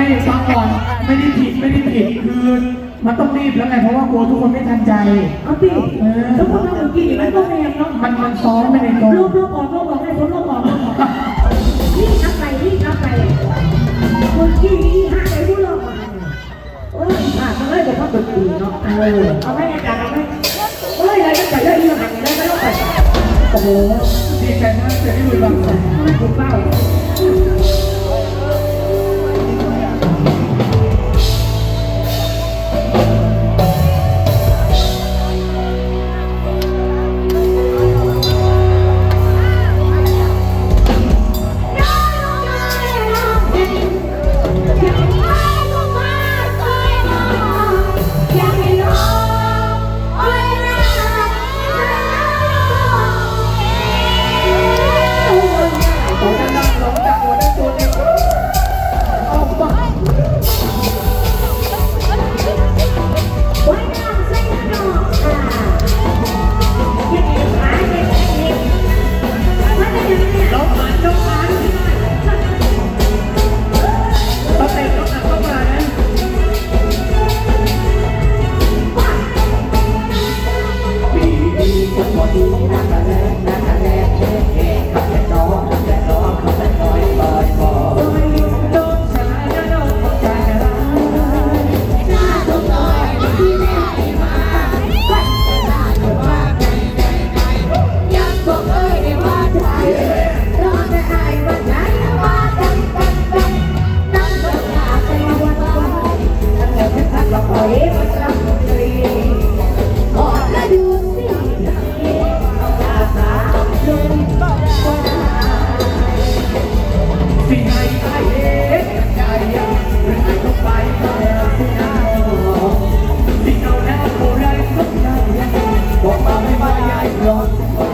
ไม่ฟังก่อนไม่ได้ผิดไม่ได้ผิดคือมันต้องรีบแล้วไงเพราะว่ากลัวทุกคนไม่ทันใจ เอาปีแล้วพวกเราเมื่อกี้นี่มันก็แรงเนาะมันมันซ้อมไม่ได้ตรงลูกลูกออกลูกออกให้คนลูกออกลูกออกนี่นับไปนี่นับไปคนที่นี่ห้าไอ้ผู้ลงมาโอ้ยผ่านมาเลยแต่ว่าดนตรีเนาะเออเอาให้อาจารย์เอาให้โอ้ยอะไรก็ใส่ได้ยังไงได้ไม่ต้องใส่โอ้โหดีใจมากเสียที่หลุดบางแสนไม่ถูกเป้า ดีนักแสดงนักนะ ไม่